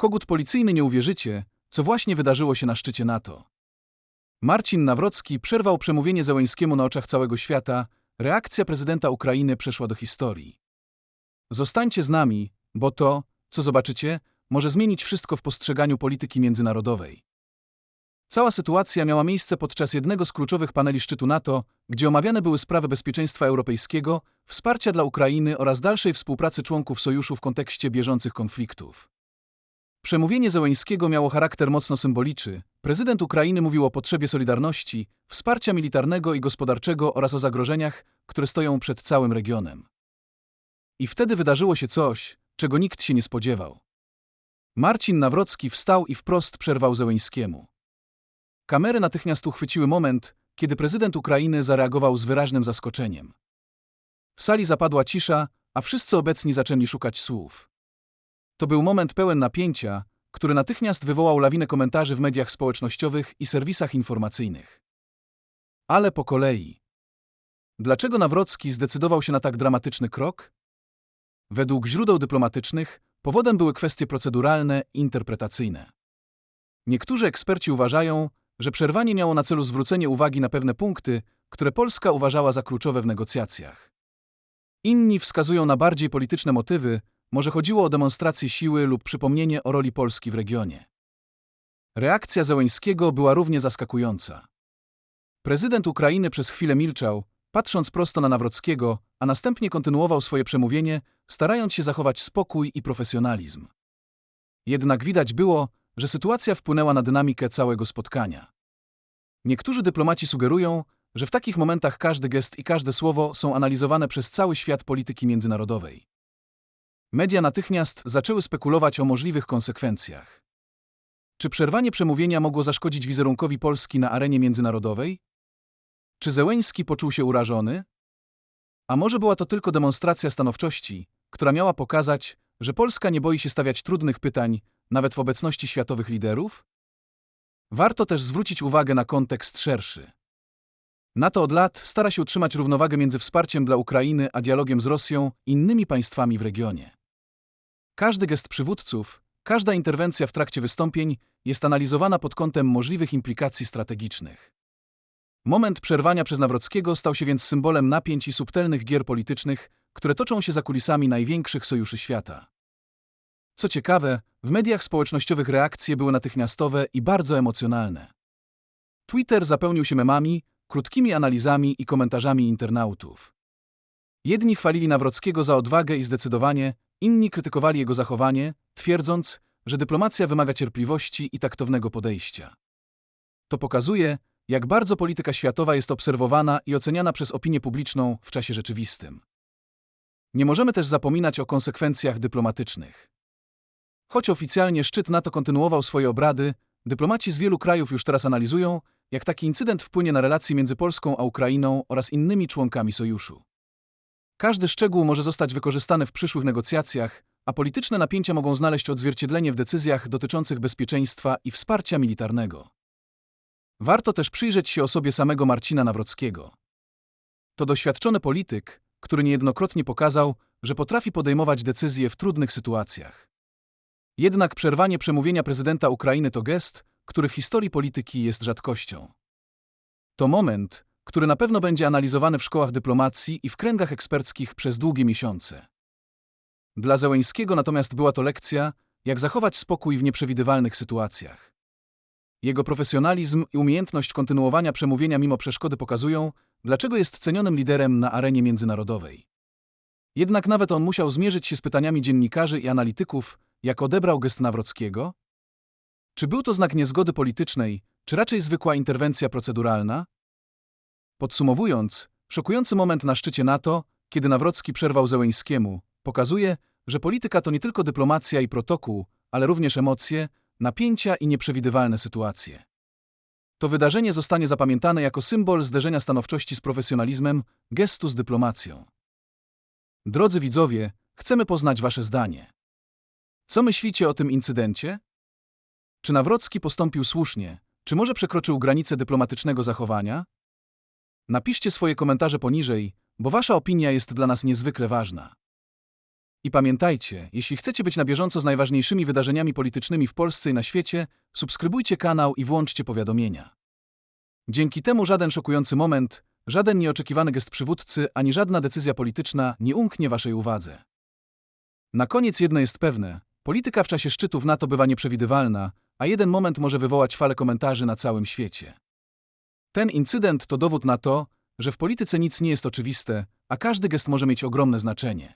Kogut policyjny nie uwierzycie, co właśnie wydarzyło się na szczycie NATO. Marcin Nawrocki przerwał przemówienie Zełeńskiemu na oczach całego świata. Reakcja prezydenta Ukrainy przeszła do historii. Zostańcie z nami, bo to, co zobaczycie, może zmienić wszystko w postrzeganiu polityki międzynarodowej. Cała sytuacja miała miejsce podczas jednego z kluczowych paneli szczytu NATO, gdzie omawiane były sprawy bezpieczeństwa europejskiego, wsparcia dla Ukrainy oraz dalszej współpracy członków sojuszu w kontekście bieżących konfliktów. Przemówienie Zełeńskiego miało charakter mocno symboliczny. Prezydent Ukrainy mówił o potrzebie solidarności, wsparcia militarnego i gospodarczego oraz o zagrożeniach, które stoją przed całym regionem. I wtedy wydarzyło się coś, czego nikt się nie spodziewał. Marcin Nawrocki wstał i wprost przerwał Zełeńskiemu. Kamery natychmiast uchwyciły moment, kiedy prezydent Ukrainy zareagował z wyraźnym zaskoczeniem. W sali zapadła cisza, a wszyscy obecni zaczęli szukać słów. To był moment pełen napięcia, który natychmiast wywołał lawinę komentarzy w mediach społecznościowych i serwisach informacyjnych. Ale po kolei. Dlaczego Nawrocki zdecydował się na tak dramatyczny krok? Według źródeł dyplomatycznych powodem były kwestie proceduralne i interpretacyjne. Niektórzy eksperci uważają, że przerwanie miało na celu zwrócenie uwagi na pewne punkty, które Polska uważała za kluczowe w negocjacjach. Inni wskazują na bardziej polityczne motywy, może chodziło o demonstrację siły lub przypomnienie o roli Polski w regionie. Reakcja Zełeńskiego była równie zaskakująca. Prezydent Ukrainy przez chwilę milczał, patrząc prosto na Nawrockiego, a następnie kontynuował swoje przemówienie, starając się zachować spokój i profesjonalizm. Jednak widać było, że sytuacja wpłynęła na dynamikę całego spotkania. Niektórzy dyplomaci sugerują, że w takich momentach każdy gest i każde słowo są analizowane przez cały świat polityki międzynarodowej. Media natychmiast zaczęły spekulować o możliwych konsekwencjach. Czy przerwanie przemówienia mogło zaszkodzić wizerunkowi Polski na arenie międzynarodowej? Czy Zełeński poczuł się urażony? A może była to tylko demonstracja stanowczości, która miała pokazać, że Polska nie boi się stawiać trudnych pytań, nawet w obecności światowych liderów? Warto też zwrócić uwagę na kontekst szerszy. NATO od lat stara się utrzymać równowagę między wsparciem dla Ukrainy a dialogiem z Rosją i innymi państwami w regionie. Każdy gest przywódców, każda interwencja w trakcie wystąpień jest analizowana pod kątem możliwych implikacji strategicznych. Moment przerwania przez Nawrockiego stał się więc symbolem napięć i subtelnych gier politycznych, które toczą się za kulisami największych sojuszy świata. Co ciekawe, w mediach społecznościowych reakcje były natychmiastowe i bardzo emocjonalne. Twitter zapełnił się memami, krótkimi analizami i komentarzami internautów. Jedni chwalili Nawrockiego za odwagę i zdecydowanie, inni krytykowali jego zachowanie, twierdząc, że dyplomacja wymaga cierpliwości i taktownego podejścia. To pokazuje, jak bardzo polityka światowa jest obserwowana i oceniana przez opinię publiczną w czasie rzeczywistym. Nie możemy też zapominać o konsekwencjach dyplomatycznych. Choć oficjalnie szczyt NATO kontynuował swoje obrady, dyplomaci z wielu krajów już teraz analizują, jak taki incydent wpłynie na relacje między Polską a Ukrainą oraz innymi członkami sojuszu. Każdy szczegół może zostać wykorzystany w przyszłych negocjacjach, a polityczne napięcia mogą znaleźć odzwierciedlenie w decyzjach dotyczących bezpieczeństwa i wsparcia militarnego. Warto też przyjrzeć się osobie samego Marcina Nawrockiego. To doświadczony polityk, który niejednokrotnie pokazał, że potrafi podejmować decyzje w trudnych sytuacjach. Jednak przerwanie przemówienia prezydenta Ukrainy to gest, który w historii polityki jest rzadkością. To moment, który na pewno będzie analizowany w szkołach dyplomacji i w kręgach eksperckich przez długie miesiące. Dla Zełeńskiego natomiast była to lekcja, jak zachować spokój w nieprzewidywalnych sytuacjach. Jego profesjonalizm i umiejętność kontynuowania przemówienia mimo przeszkody pokazują, dlaczego jest cenionym liderem na arenie międzynarodowej. Jednak nawet on musiał zmierzyć się z pytaniami dziennikarzy i analityków, jak odebrał gest Nawrockiego? Czy był to znak niezgody politycznej, czy raczej zwykła interwencja proceduralna? Podsumowując, szokujący moment na szczycie NATO, kiedy Nawrocki przerwał Zełeńskiemu, pokazuje, że polityka to nie tylko dyplomacja i protokół, ale również emocje, napięcia i nieprzewidywalne sytuacje. To wydarzenie zostanie zapamiętane jako symbol zderzenia stanowczości z profesjonalizmem, gestu z dyplomacją. Drodzy widzowie, chcemy poznać Wasze zdanie. Co myślicie o tym incydencie? Czy Nawrocki postąpił słusznie, czy może przekroczył granice dyplomatycznego zachowania? Napiszcie swoje komentarze poniżej, bo Wasza opinia jest dla nas niezwykle ważna. I pamiętajcie, jeśli chcecie być na bieżąco z najważniejszymi wydarzeniami politycznymi w Polsce i na świecie, subskrybujcie kanał i włączcie powiadomienia. Dzięki temu żaden szokujący moment, żaden nieoczekiwany gest przywódcy ani żadna decyzja polityczna nie umknie waszej uwadze. Na koniec jedno jest pewne: polityka w czasie szczytów NATO bywa nieprzewidywalna, a jeden moment może wywołać falę komentarzy na całym świecie. Ten incydent to dowód na to, że w polityce nic nie jest oczywiste, a każdy gest może mieć ogromne znaczenie.